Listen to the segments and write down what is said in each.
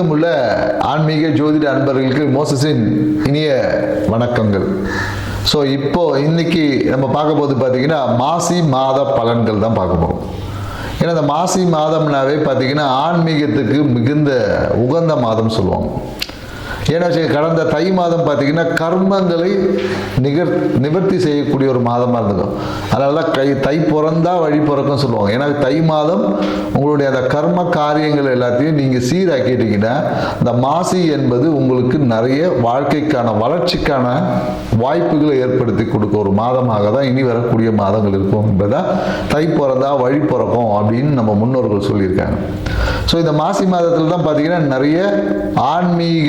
உலகெங்கும் உள்ள ஆன்மீக ஜோதிட அன்பர்களுக்கு மோசஸின் இனிய வணக்கங்கள். ஸோ இப்போ இன்னைக்கு நம்ம பார்க்க போது பார்த்தீங்கன்னா மாசி மாத பலன்கள் தான் பார்க்க போகிறோம் ஏன்னா இந்த மாசி மாதம்னாவே பார்த்தீங்கன்னா ஆன்மீகத்துக்கு மிகுந்த உகந்த மாதம் சொல்லுவாங்க. ஏன்னா கடந்த தை மாதம் பார்த்தீங்கன்னா கர்மங்களை நிகர் நிவர்த்தி செய்யக்கூடிய ஒரு மாதமாக இருந்துக்கும் அதனால தான் கை தை பிறந்தா வழி பிறக்கும் சொல்லுவாங்க. ஏன்னா தை மாதம் உங்களுடைய அந்த கர்ம காரியங்கள் எல்லாத்தையும் நீங்கள் சீராக்கிட்டீங்கன்னா இந்த மாசி என்பது உங்களுக்கு நிறைய வாழ்க்கைக்கான வளர்ச்சிக்கான வாய்ப்புகளை ஏற்படுத்தி கொடுக்க ஒரு மாதமாக தான் இனி வரக்கூடிய மாதங்கள் இருக்கும் என்பதா தை பிறந்தா வழி பிறக்கும் அப்படின்னு நம்ம முன்னோர்கள் சொல்லியிருக்காங்க. ஸோ இந்த மாசி மாதத்தில் தான் பார்த்தீங்கன்னா நிறைய ஆன்மீக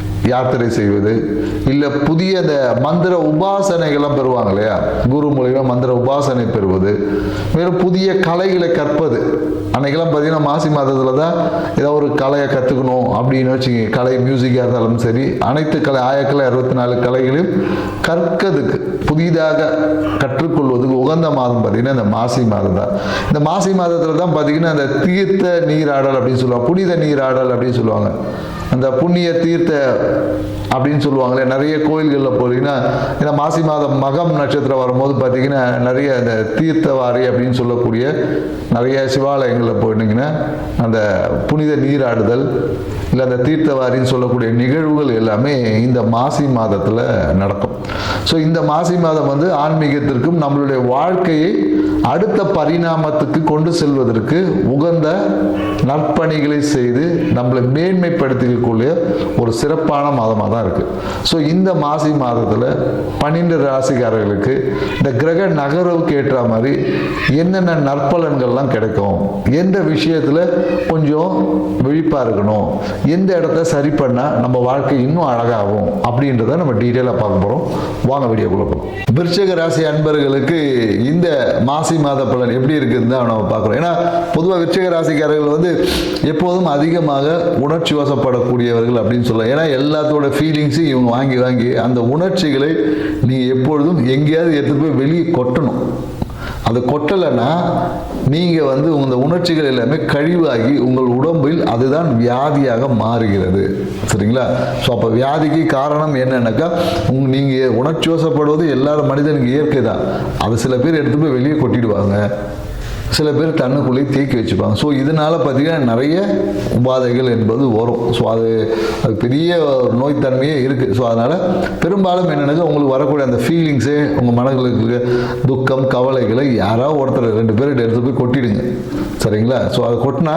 யாத்திரை செய்வது. இல்லை புதிய அந்த மந்திர உபாசனைகள்லாம் பெறுவாங்க இல்லையா? குரு மூலிமா மந்திர உபாசனை பெறுவது. மேலும் புதிய கலைகளை கற்பது. அன்னைக்கெல்லாம் பார்த்தீங்கன்னா மாசி மாதத்தில் தான் ஏதோ ஒரு கலையை கற்றுக்கணும் அப்படின்னு வச்சுங்க கலை மியூசிக்காக இருந்தாலும் சரி அனைத்து கலை ஆயக்கலை அறுபத்தி நாலு கலைகளையும் கற்கிறதுக்கு புதிதாக கற்றுக்கொள்வதுக்கு உகந்த மாதம் பார்த்தீங்கன்னா இந்த மாசி மாதம் தான். இந்த மாசி மாதத்தில் தான் பார்த்தீங்கன்னா அந்த தீர்த்த நீராடல் அப்படின்னு சொல்லுவாங்க. புனித நீராடல் அப்படின்னு சொல்லுவாங்க. அந்த புண்ணிய தீர்த்த அப்படின்னு சொல்லுவாங்களே நிறைய கோயில்களில் போகிறீங்கன்னா ஏன்னா மாசி மாதம் மகம் நட்சத்திரம் வரும்போது பார்த்தீங்கன்னா நிறைய அந்த தீர்த்தவாரி அப்படின்னு சொல்லக்கூடிய நிறைய சிவாலயங்களில் போயிட்டீங்கன்னா அந்த புனித நீராடுதல் இல்லை அந்த தீர்த்தவாரின்னு சொல்லக்கூடிய நிகழ்வுகள் எல்லாமே இந்த மாசி மாதத்தில் நடக்கும். ஸோ இந்த மாசி மாதம் வந்து ஆன்மீகத்திற்கும் நம்மளுடைய வாழ்க்கையை அடுத்த பரிணாமத்துக்கு கொண்டு செல்வதற்கு உகந்த நற்பணிகளை செய்து நம்மளை மேன்மைப்படுத்திக்கக்கூடிய ஒரு சிறப்பான மாதமாக தான் இருக்குது ஸோ இந்த மாசி மாதத்தில் பன்னெண்டு ராசிக்காரர்களுக்கு இந்த கிரக நகர்வுக்கு ஏற்ற மாதிரி என்னென்ன நற்பலன்கள்லாம் கிடைக்கும்? எந்த விஷயத்தில் கொஞ்சம் விழிப்பாக இருக்கணும்? எந்த இடத்த சரி பண்ணால் நம்ம வாழ்க்கை இன்னும் அழகாகும்? அப்படின்றத நம்ம டீட்டெயிலாக பார்க்க போகிறோம் வாங்க வீடியோக்குள்ள போகலாம். விருச்சக ராசி அன்பர்களுக்கு இந்த மாசி மாத பலன் எப்படி இருக்குதுன்னு தான் நம்ம பார்க்குறோம். ஏன்னா பொதுவாக விருச்சிக ராசிக்காரர்கள் வந்து எப்போதும் அதிகமாக உணர்ச்சி வசப்படக்கூடியவர்கள் அப்படின்னு சொல்லலாம். ஏன்னா எல்லாத்தோட ஃபீலிங்ஸையும் இவங்க வாங்கி வாங்கி அந்த உணர்ச்சிகளை நீங்கள் எப்பொழுதும் எங்கேயாவது எடுத்து போய் வெளியே கொட்டணும். அது கொட்டலைன்னா நீங்கள் வந்து உங்கள் உணர்ச்சிகள் எல்லாமே கழிவாகி உங்கள் உடம்பில் அதுதான் வியாதியாக மாறுகிறது. சரிங்களா? ஸோ அப்போ வியாதிக்கு காரணம் என்னன்னாக்கா உங் நீங்கள் உணர்ச்சி வசப்படுவது எல்லாரும் மனிதனுக்கு இயற்கை தான். அது சில பேர் எடுத்து போய் வெளியே கொட்டிடுவாங்க. சில பேர் தன்னுக்குள்ளேயே தேக்கி வச்சுப்பாங்க. ஸோ இதனால் பார்த்திங்கன்னா நிறைய உபாதைகள் என்பது வரும். ஸோ அது அது பெரிய ஒரு நோய்த்தன்மையே இருக்குது ஸோ அதனால் பெரும்பாலும் என்னென்னா உங்களுக்கு வரக்கூடிய அந்த ஃபீலிங்ஸே உங்கள் மனங்களுக்கு துக்கம் கவலைகளை யாராவது ஒருத்தர் ரெண்டு பேரும் எடுத்து போய் கொட்டிடுங்க. சரிங்களா? ஸோ அதை கொட்டினா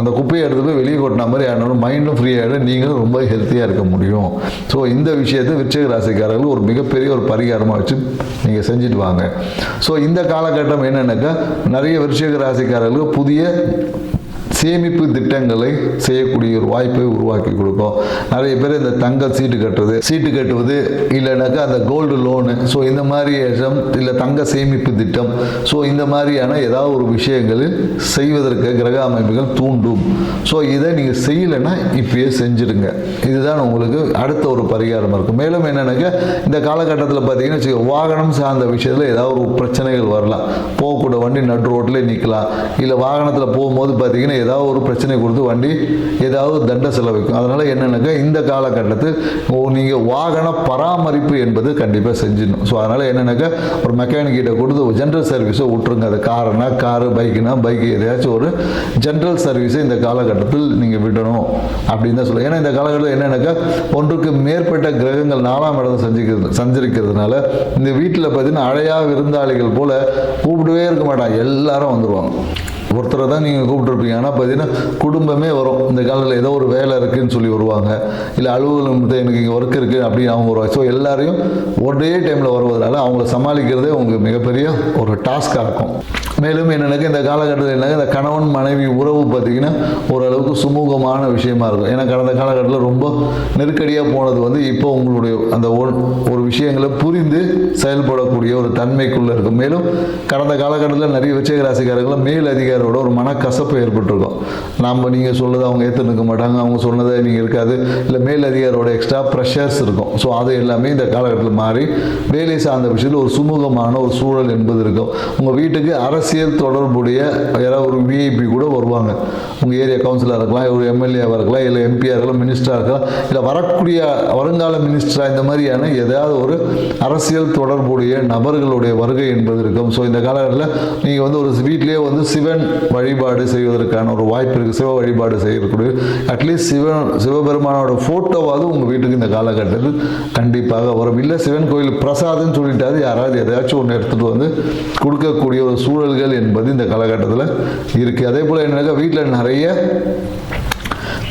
அந்த குப்பையை எடுத்து போய் வெளியே கொட்டின மாதிரி ஆனாலும் மைண்டும் ஃப்ரீ ஆகிடும் நீங்களும் ரொம்ப ஹெல்த்தியாக இருக்க முடியும். ஸோ இந்த விஷயத்தை விருச்சிக ராசிக்காரர்கள் ஒரு மிகப்பெரிய ஒரு பரிகாரமாக வச்சு நீங்கள் செஞ்சுட்டு வாங்க. ஸோ இந்த காலகட்டம் என்னென்னாக்கா நிறைய விருச்சிக ராசிக்காரர்களுக்கு புதிய சேமிப்பு திட்டங்களை செய்யக்கூடிய ஒரு வாய்ப்பை உருவாக்கி கொடுக்கும். நிறைய பேர் இந்த தங்க சீட்டு கட்டுறது சீட்டு கட்டுவது இல்லைனாக்கா அந்த கோல்டு லோனு ஸோ இந்த மாதிரி இல்லை தங்க சேமிப்பு திட்டம் ஸோ இந்த மாதிரியான ஏதாவது ஒரு விஷயங்களில் செய்வதற்கு கிரக அமைப்புகள் தூண்டும். ஸோ இதை நீங்கள் செய்யலைன்னா இப்பயே செஞ்சுடுங்க. இதுதான் உங்களுக்கு அடுத்த ஒரு பரிகாரம் இருக்கும். மேலும் என்னென்னாக்கா இந்த காலகட்டத்தில் பார்த்தீங்கன்னா வாகனம் சார்ந்த விஷயத்தில் ஏதாவது ஒரு பிரச்சனைகள் வரலாம். போகக்கூடிய வண்டி நடு ரோட்டில் நிற்கலாம் இல்லை வாகனத்தில் போகும்போது பார்த்தீங்கன்னா ஏதாவது ஒரு பிரச்சனை கொடுத்து வண்டி ஏதாவது தண்டை செலவிக்கும் அதனால் என்னென்னாக்கா இந்த காலகட்டத்தில் நீங்கள் வாகன பராமரிப்பு என்பது கண்டிப்பாக செஞ்சிடணும். ஸோ அதனால் என்னென்னாக்கா ஒரு மெக்கானிக்கிட்ட கொடுத்து ஜென்ரல் சர்வீஸை விட்டுருங்க. அது காருனா காரு பைக்குனா பைக்கு எதையாச்சும் ஒரு ஜென்ரல் சர்வீஸை இந்த காலகட்டத்தில் நீங்கள் விடணும் அப்படின்னு தான் சொல்லுவேன் ஏன்னா இந்த காலகட்டத்தில் என்னென்னாக்கா ஒன்றுக்கு மேற்பட்ட கிரகங்கள் நாலாம் இடம் சஞ்சிக்கிறது சஞ்சரிக்கிறதுனால இந்த வீட்டில் பார்த்தீங்கன்னா அழையா விருந்தாளிகள் போல கூப்பிடவே இருக்க மாட்டான் எல்லாரும் வந்துடுவாங்க ஒருத்தரை தான் நீங்கள் கூப்பிட்டுருப்பீங்க. ஆனால் பார்த்தீங்கன்னா குடும்பமே வரும். இந்த காலத்தில் ஏதோ ஒரு வேலை இருக்குதுன்னு சொல்லி வருவாங்க. இல்லை அலுவலகத்தை எனக்கு இங்கே ஒர்க் இருக்குது அப்படின்னு அவங்க வருவாங்க. ஸோ எல்லாரையும் ஒரே டைமில் வருவதனால அவங்கள சமாளிக்கிறதே உங்களுக்கு மிகப்பெரிய ஒரு டாஸ்காக இருக்கும். மேலும் என்னென்னாக்கா இந்த காலகட்டத்தில் என்னங்க இந்த கணவன் மனைவி உறவு பார்த்தீங்கன்னா ஓரளவுக்கு சுமூகமான விஷயமா இருக்கும். ஏன்னா கடந்த காலகட்டத்தில் ரொம்ப நெருக்கடியாக போனது வந்து இப்போ உங்களுடைய அந்த ஒரு- ஒரு விஷயங்களை புரிந்து செயல்படக்கூடிய ஒரு தன்மைக்குள்ளே இருக்கும். மேலும் கடந்த காலகட்டத்தில் நிறைய விச்சய ராசிக்காரர்கள் மேல் அதிகாரி மேலதிகாரோட ஒரு மனக்கசப்பு ஏற்பட்டிருக்கும். நம்ம நீங்கள் சொல்லுறது அவங்க ஏற்றுனுக்க மாட்டாங்க அவங்க சொன்னதை நீங்கள் இருக்காது. இல்லை மேலதிகாரோட எக்ஸ்ட்ரா ப்ரெஷர்ஸ் இருக்கும். ஸோ அது எல்லாமே இந்த காலகட்டத்தில் மாறி வேலை சார்ந்த விஷயத்தில் ஒரு சுமூகமான ஒரு சூழல் என்பது இருக்கும். உங்கள் வீட்டுக்கு அரசியல் தொடர்புடைய யாராவது ஒரு விஐபி கூட வருவாங்க. உங்கள் ஏரியா கவுன்சிலராக இருக்கலாம் ஒரு எம்எல்ஏவாக இருக்கலாம் இல்லை எம்பியாக இருக்கலாம் மினிஸ்டராக இருக்கலாம் இல்லை வரக்கூடிய வருங்கால மினிஸ்டராக இந்த மாதிரியான ஏதாவது ஒரு அரசியல் தொடர்புடைய நபர்களுடைய வருகை என்பது இருக்கும். ஸோ இந்த காலகட்டத்தில் நீங்கள் வந்து ஒரு வீட்டிலேயே வந்து சிவன் வழிபாடு செய்வதற்கான ஒரு வாய்ப்பு இருக்குது சிவ வழிபாடு செய்யக்கூடிய அட்லீஸ்ட் சிவன் சிவபெருமானோட ஃபோட்டோவாவது உங்கள் வீட்டுக்கு இந்த காலகட்டத்தில் கண்டிப்பாக வரும். இல்லை சிவன் கோயில் பிரசாதம்னு சொல்லிட்டாது யாராவது எதையாச்சும் ஒன்று எடுத்துகிட்டு வந்து கொடுக்கக்கூடிய ஒரு சூழல்கள் என்பது இந்த காலகட்டத்தில் இருக்குது அதே போல் என்னக்கா வீட்டில் நிறைய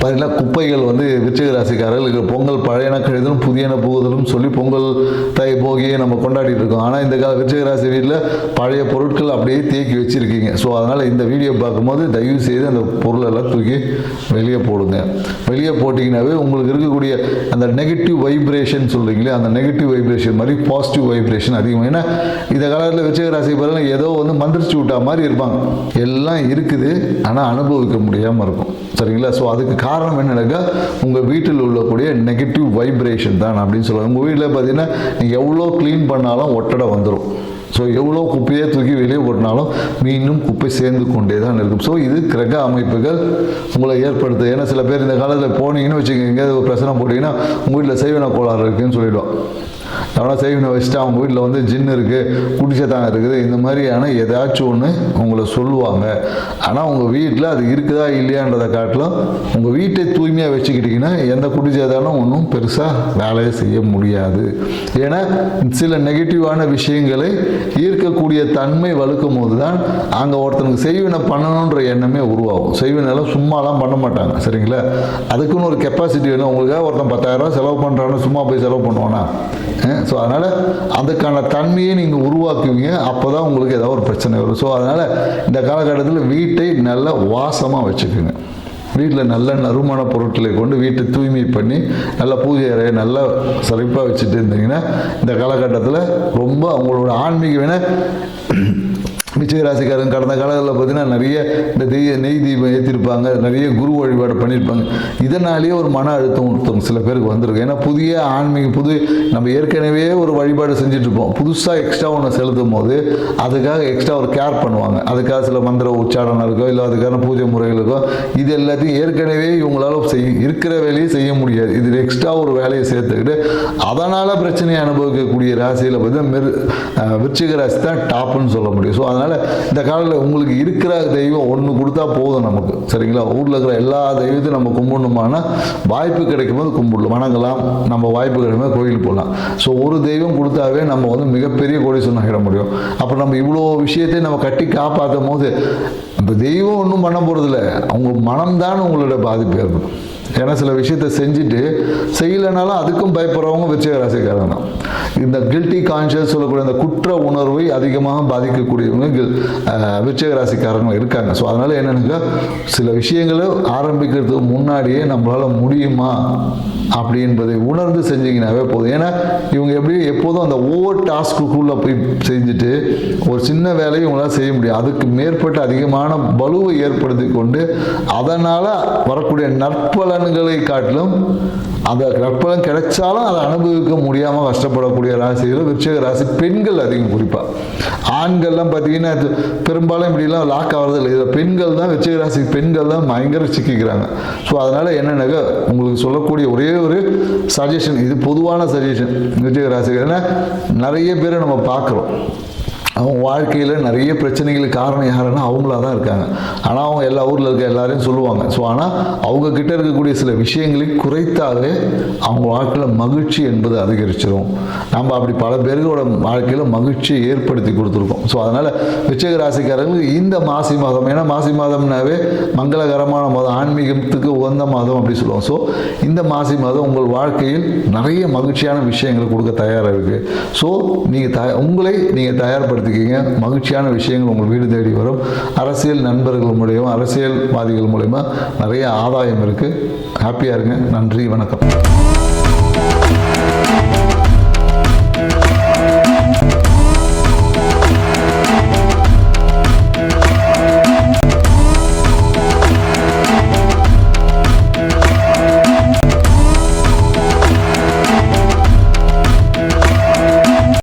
பார்த்தீங்கன்னா குப்பைகள் வந்து விருச்சிக ராசிக்காரர்களுக்கு பொங்கல் பழையன கழிதலும் புதியன புகுதலும் சொல்லி பொங்கல் தை போகியை நம்ம கொண்டாடிட்டு இருக்கோம். ஆனால் இந்த கால விருச்சிக ராசி வீட்டில் பழைய பொருட்கள் அப்படியே தேக்கி வச்சிருக்கீங்க. ஸோ அதனால் இந்த வீடியோ பார்க்கும்போது தயவு செய்து அந்த பொருளெல்லாம் தூக்கி வெளியே போடுங்க. வெளியே போட்டிங்கனாவே உங்களுக்கு இருக்கக்கூடிய அந்த நெகட்டிவ் வைப்ரேஷன் சொல்கிறீங்களே அந்த நெகட்டிவ் வைப்ரேஷன் மாதிரி பாசிட்டிவ் வைப்ரேஷன் அதிகம். ஏன்னா இந்த காலத்தில் விருச்சிக ராசி பாருங்க ஏதோ வந்து மந்திரிச்சு விட்டா மாதிரி இருப்பாங்க. எல்லாம் இருக்குது ஆனால் அனுபவிக்க முடியாமல் இருக்கும். சரிங்களா? ஸோ அதுக்கு காரணம் காரணம் என்னன்னாக்கா உங்கள் வீட்டில் உள்ளக்கூடிய நெகட்டிவ் வைப்ரேஷன் தான் அப்படின்னு சொல்லுவாங்க. உங்கள் வீட்டில் பார்த்தீங்கன்னா நீங்கள் எவ்வளோ க்ளீன் பண்ணாலும் ஒட்டடை வந்துடும் ஸோ எவ்வளோ குப்பையை தூக்கி வெளியே ஓட்டினாலும் மீண்டும் குப்பை சேர்ந்து கொண்டே தான் இருக்கும். ஸோ இது கிரக அமைப்புகள் உங்களை ஏற்படுத்து ஏன்னா சில பேர் இந்த காலத்தில் போனீங்கன்னு வச்சுக்கோங்க எங்கேயாவது ஒரு பிரச்சனை போட்டிங்கன்னா உங்கள் வீட்டில் செய்வன கோளாறு இருக்குதுன்னு சொல்லிவிடுவோம் அதனால் செய்வினை வச்சுட்டு அவங்க வீட்டில் வந்து ஜின் இருக்குது குடிச்சதான் இருக்குது இந்த மாதிரியான ஏதாச்சும் ஒன்று உங்களை சொல்லுவாங்க. ஆனால் உங்கள் வீட்டில் அது இருக்குதா இல்லையான்றதை காட்டிலும் உங்கள் வீட்டை தூய்மையாக வச்சுக்கிட்டிங்கன்னா எந்த குடிச்சதாலும் ஒன்றும் பெருசாக வேலையை செய்ய முடியாது. ஏன்னா சில நெகட்டிவான விஷயங்களை ஈர்க்கக்கூடிய தன்மை வலுக்கும் போது தான் அங்கே ஒருத்தனுக்கு செய்வினை பண்ணணுன்ற எண்ணமே உருவாகும். செய்வினெல்லாம் சும்மாலாம் பண்ண மாட்டாங்க சரிங்களா? அதுக்குன்னு ஒரு கெப்பாசிட்டி வேணும். உங்களுக்காக ஒருத்தன் பத்தாயிரம் செலவு பண்ணுறான்னு சும்மா போய் செலவு பண்ணுவானா? ஸோ அதனால் அதுக்கான தன்மையை நீங்கள் உருவாக்குவீங்க. அப்போ தான் உங்களுக்கு ஏதாவது ஒரு பிரச்சனை வரும். ஸோ அதனால் இந்த காலகட்டத்தில் வீட்டை நல்ல வாசமாக வச்சுக்கோங்க. வீட்டில் நல்ல நறுமண பொருட்களை கொண்டு வீட்டை தூய்மை பண்ணி நல்ல பூஜை அறையை நல்லா சிறப்பாக வச்சுட்டு இருந்தீங்கன்னா இந்த காலகட்டத்தில் ரொம்ப அவங்களோட ஆன்மீக வேணால் மிச்சக ராசிக்காரங்க கடந்த காலங்களில் பார்த்தீங்கன்னா நிறைய இந்த தெய்ய நெய் தீபம் ஏற்றிருப்பாங்க நிறைய குரு வழிபாடு பண்ணியிருப்பாங்க. இதனாலேயே ஒரு மன அழுத்தம் ஒருத்தவங்க சில பேருக்கு வந்திருக்கு. ஏன்னா புதிய ஆன்மீக புது நம்ம ஏற்கனவே ஒரு வழிபாடு செஞ்சுட்டு புதுசாக எக்ஸ்ட்ரா ஒன்று செலுத்தும் போது அதுக்காக எக்ஸ்ட்ரா ஒரு கேர் பண்ணுவாங்க. அதுக்காக சில மந்திர உச்சாரணம் இருக்கோ இல்லை அதுக்கான பூஜை முறைகள் இருக்கோ இது எல்லாத்தையும் ஏற்கனவே இவங்களால செய்ய இருக்கிற வேலையை செய்ய முடியாது. இது எக்ஸ்ட்ரா ஒரு வேலையை சேர்த்துக்கிட்டு அதனால் பிரச்சனையை அனுபவிக்கக்கூடிய ராசியில் பார்த்தீங்கன்னா மெரு விருச்சிக ராசி தான் டாப்னு சொல்ல முடியும். ஸோ அதனால் இந்த காலத்தில் உங்களுக்கு இருக்கிற தெய்வம் ஒன்று கொடுத்தா போதும் நமக்கு. சரிங்களா? ஊரில் இருக்கிற எல்லா தெய்வத்தையும் நம்ம கும்பிடணுமானா வாய்ப்பு கிடைக்கும் போது கும்பிடலாம். வணங்கலாம். நம்ம வாய்ப்பு கிடைக்கும் போது கோயிலுக்கு போகலாம். ஸோ ஒரு தெய்வம் கொடுத்தாவே நம்ம வந்து மிகப்பெரிய கோடீஸ்வரன் ஆகிட முடியும். அப்போ நம்ம இவ்வளோ விஷயத்தை நம்ம கட்டி காப்பாற்றும் போது இப்போ தெய்வம் ஒன்றும் பண்ண போகிறதில்ல அவங்க மனம்தான் உங்களோட பாதிப்பு ஏற்படும். ஏன்னா சில விஷயத்தை செஞ்சுட்டு செய்யலைனாலும் அதுக்கும் பயப்படுறவங்க விருச்சிக ராசிக்காரங்க தான். இந்த கில்ட்டி கான்ஷியஸ் சொல்லக்கூடிய இந்த குற்ற உணர்வை அதிகமாக பாதிக்கக்கூடியவங்க கில் விருச்சிக ராசிக்காரங்க இருக்காங்க. ஸோ அதனால் என்னென்னாக்கா சில விஷயங்களை ஆரம்பிக்கிறதுக்கு முன்னாடியே நம்மளால் முடியுமா அப்படி என்பதை உணர்ந்து செஞ்சீங்கன்னாவே போதும். ஏன்னா இவங்க எப்படி எப்போதும் அந்த ஓவர் டாஸ்க்குள்ளே போய் செஞ்சுட்டு ஒரு சின்ன வேலையை இவங்களால் செய்ய முடியும். அதுக்கு மேற்பட்ட அதிகமான பலுவை ஏற்படுத்தி கொண்டு அதனால் வரக்கூடிய நற்பலன்களை காட்டிலும் அந்த நற்பலன் கிடைச்சாலும் அதை அனுபவிக்க முடியாமல் கஷ்டப்படக்கூடிய ராசிகள் விருச்சிக ராசி பெண்கள் அதிகம் குறிப்பாக ஆண்கள்லாம் பார்த்தீங்கன்னா பெரும்பாலும் இப்படிலாம் லாக் ஆகிறது இல்லை. இதில் பெண்கள் தான் விருச்சிக ராசி பெண்கள் தான் பயங்கர சிக்கிக்கிறாங்க. ஸோ அதனால் என்னென்னாக்க உங்களுக்கு சொல்லக்கூடிய ஒரே ஒரு சஜஷன் இது பொதுவான சஜஷன் விருச்சிக ராசிகள் ஏன்னா நிறைய பேரை நம்ம பார்க்குறோம். அவங்க வாழ்க்கையில் நிறைய பிரச்சனைகளுக்கு காரணம் யாருன்னா அவங்களா தான் இருக்காங்க. ஆனால் அவங்க எல்லா ஊரில் இருக்க எல்லாரையும் சொல்லுவாங்க. ஸோ ஆனால் அவங்க கிட்ட இருக்கக்கூடிய சில விஷயங்களை குறைத்தாலே அவங்க வாழ்க்கையில் மகிழ்ச்சி என்பது அதிகரிச்சிடும் நம்ம அப்படி பல பேர்களோட வாழ்க்கையில் மகிழ்ச்சியை ஏற்படுத்தி கொடுத்துருக்கோம். ஸோ அதனால் விச்சக ராசிக்காரங்களுக்கு இந்த மாசி மாதம் ஏன்னா மாசி மாதம்னாவே மங்களகரமான மாதம் ஆன்மீகத்துக்கு உகந்த மாதம் அப்படி சொல்லுவோம். ஸோ இந்த மாசி மாதம் உங்கள் வாழ்க்கையில் நிறைய மகிழ்ச்சியான விஷயங்களை கொடுக்க தயாராக இருக்குது ஸோ நீங்கள் த உங்களை நீங்கள் தயார்படுத்திக்கிங்க மகிழ்ச்சியான விஷயங்கள் உங்கள் வீடு தேடி வரும். அரசியல் நண்பர்கள் மூலியமா அரசியல்வாதிகள் மூலயமா நிறைய ஆதாயம் இருக்குது ஹாப்பியாக இருங்க. நன்றி வணக்கம்.